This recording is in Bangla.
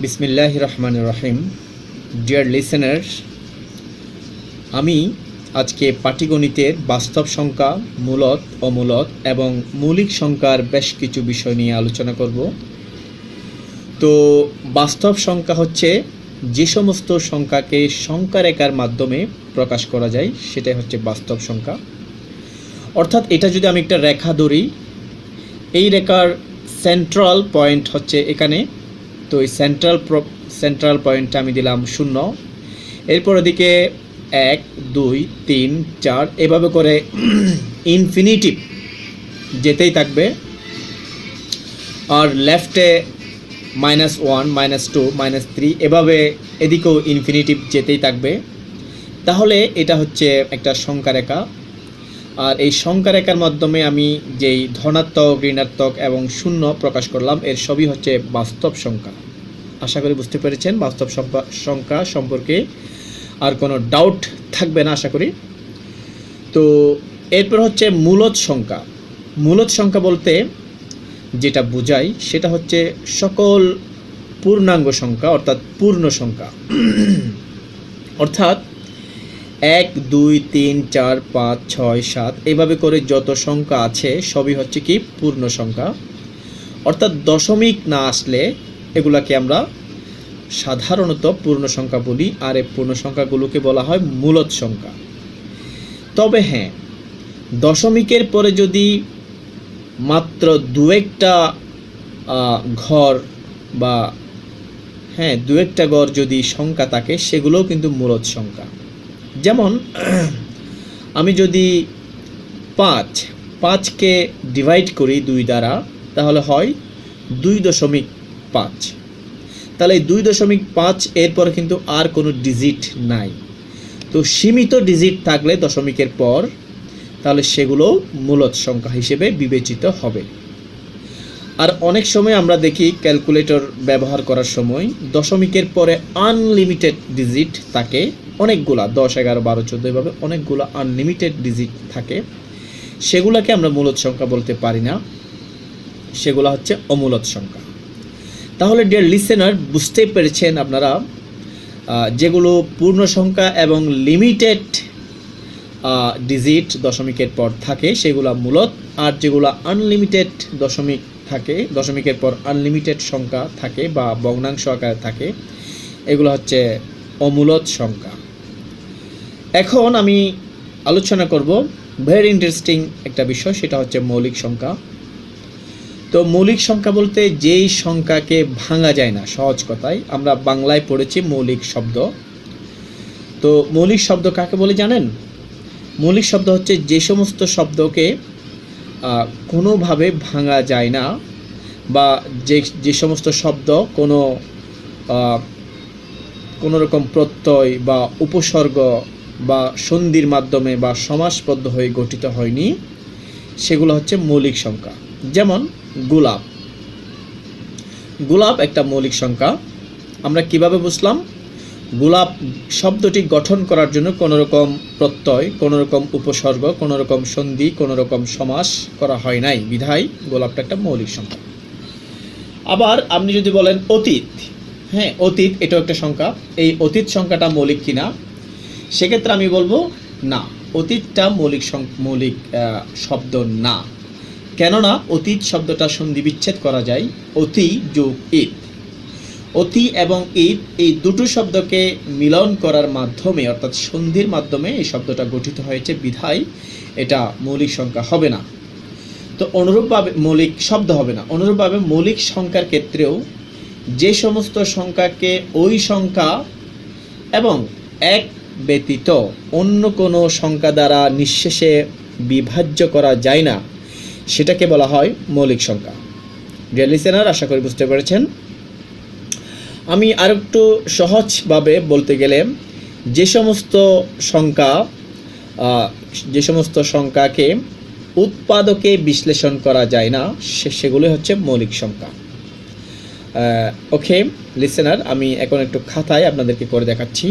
বিসমিল্লাহ রহমান রহিম ডিয়ার লিসেনার্স আমি আজকে পাটিগণিতের বাস্তব সংখ্যা, মূলত, অমূলত এবং মৌলিক সংখ্যার বেশ কিছু বিষয় নিয়ে আলোচনা করব। তো বাস্তব সংখ্যা হচ্ছে যে সমস্ত সংখ্যাকে সংখ্যা রেখার মাধ্যমে প্রকাশ করা যায়, সেটাই হচ্ছে বাস্তব সংখ্যা। অর্থাৎ এটা যদি আমি একটা রেখা ধরি, এই রেখার সেন্ট্রাল পয়েন্ট হচ্ছে এখানে তো এই সেন্ট্রাল সেন্ট্রাল পয়েন্টটা আমি দিলাম শূন্য। এরপর এদিকে এক, দুই, তিন, চার, এভাবে করে ইনফিনিটিভ যেতেই থাকবে। আর লেফটে minus one minus two minus three এভাবে এদিকেও ইনফিনিটিভ যেতেই থাকবে। তাহলে এটা হচ্ছে একটা সংখ্যা রেখা আর এই সংখ্যা রেখার মাধ্যমে আমি যেই ধনাত্মক, ঋণাত্মক এবং শূন্য প্রকাশ করলাম, এর সবই হচ্ছে বাস্তব সংখ্যা। আশা করি বুঝতে পেরেছেন বাস্তব সংখ্যা সম্পর্কে। আর কোনো ডাউট থাকবে না, আশা করি। তো এরপর হচ্ছে মূলত সংখ্যা। মূলত সংখ্যা বলতে যেটা বোঝাই, সেটা হচ্ছে সকল পূর্ণাঙ্গ সংখ্যা, অর্থাৎ পূর্ণ সংখ্যা। অর্থাৎ এক, দুই, তিন, চার, পাঁচ, ছয়, সাত এভাবে করে যত সংখ্যা আছে, সবই হচ্ছে কি পূর্ণ সংখ্যা। অর্থাৎ দশমিক না আসলে এগুলাকে আমরা সাধারণত পূর্ণ সংখ্যা বলি, আর এই পূর্ণ সংখ্যাগুলোকে বলা হয় মূলত সংখ্যা। তবে হ্যাঁ দশমিকের পরে যদি মাত্র দু একটা ঘর বা হ্যাঁ দু একটা ঘর যদি সংখ্যা থাকে, সেগুলোও কিন্তু মূলত সংখ্যা। যেমন, আমি যদি পাঁচ, পাঁচকে ডিভাইড করি দুই দ্বারা, তাহলে হয় দুই দশমিক পাঁচ। তাহলে এই দুই দশমিক পাঁচ এরপরে কিন্তু আর কোনো ডিজিট নাই। তো সীমিত ডিজিট থাকলে দশমিকের পর, তাহলে সেগুলো মূলত সংখ্যা হিসেবে বিবেচিত হবে। আর অনেক সময় আমরা দেখি ক্যালকুলেটর ব্যবহার করার সময় দশমিকের পরে আনলিমিটেড ডিজিট থাকে। অনেকগুলা, দশ, এগারো, বারো, চোদ্দ, এভাবে অনেকগুলো আনলিমিটেড ডিজিট থাকে। সেগুলোকে আমরা মূলত সংখ্যা বলতে পারি না। সেগুলো হচ্ছে অমূলত সংখ্যা। তাহলে ডিয়ার লিসেনার বুঝতে পেরেছেন আপনারা যেগুলো পূর্ণ সংখ্যা এবং লিমিটেড ডিজিট দশমিকের পর থাকে, সেগুলো মূলত, আর যেগুলো আনলিমিটেড দশমিক থাকে, দশমিকের পর আনলিমিটেড সংখ্যা থাকে বা ভগ্নাংশ আকারে থাকে। এগুলো হচ্ছে অমূলত সংখ্যা। এখন আমি আলোচনা করব ভেরি ইন্টারেস্টিং একটা বিষয়, সেটা হচ্ছে মৌলিক সংখ্যা। তো মৌলিক সংখ্যা বলতে যেই সংখ্যাকে ভাঙা যায় না, সহজ কথায় আমরা বাংলায় পড়েছি মৌলিক শব্দ। তো মৌলিক শব্দ কাকে বলে জানেন? মৌলিক শব্দ হচ্ছে যে সমস্ত শব্দকে কোনোভাবে ভাঙা যায় না বা যে যে সমস্ত শব্দ কোনো কোনো রকম প্রত্যয় বা উপসর্গ বা সন্ধির মাধ্যমে বা সমাসবদ্ধ হয়ে গঠিত হয়নি, সেগুলো হচ্ছে মৌলিক সংখ্যা। যেমন গোলাপ। গোলাপ একটা মৌলিক সংখ্যা। আমরা কীভাবে বুঝলাম? গোলাপ শব্দটি গঠন করার জন্য কোনো রকম প্রত্যয় কোনো রকম উপসর্গ কোনো রকম সন্ধি কোনো রকম সমাস করা হয় নাই। বিধায় গোলাপটা একটা মৌলিক সংখ্যা। আবার আপনি যদি বলেন অতীত হ্যাঁ অতীত এটাও একটা সংখ্যা। এই অতীত সংখ্যাটা মৌলিক কিনা? সেক্ষেত্রে আমি বলব না, অতীতটা মৌলিক মৌলিক শব্দ না। কেননা অতীত শব্দটা সন্ধি বিচ্ছেদ করা যায়, অতি যোগ ঈদ অতি এবং ঈদ, এই দুটো শব্দকে মিলন করার মাধ্যমে, অর্থাৎ সন্ধির মাধ্যমে এই শব্দটা গঠিত হয়েছে, বিধায় এটা মৌলিক সংখ্যা হবে না। তো অনুরূপভাবে মৌলিক শব্দ হবে না। অনুরূপভাবে মৌলিক সংখ্যার ক্ষেত্রেও যে সমস্ত সংখ্যাকে ওই সংখ্যা এবং এক ব্যতীত অন্য কোনো সংখ্যা দ্বারা নিঃশেষে বিভাজ্য করা যায় না, সেটাকে বলা হয় মৌলিক সংখ্যা। ডিয়ার লিসেনার আশা করি বুঝতে পেরেছেন। আমি আর একটু সহজভাবে বলতে গেলে যে সমস্ত সংখ্যা যে সমস্ত সংখ্যাকে উৎপাদকে বিশ্লেষণ করা যায় না সেগুলো হচ্ছে মৌলিক সংখ্যা। ওকে লিসেনার আমি এখন একটু খাতায় আপনাদেরকে করে দেখাচ্ছি।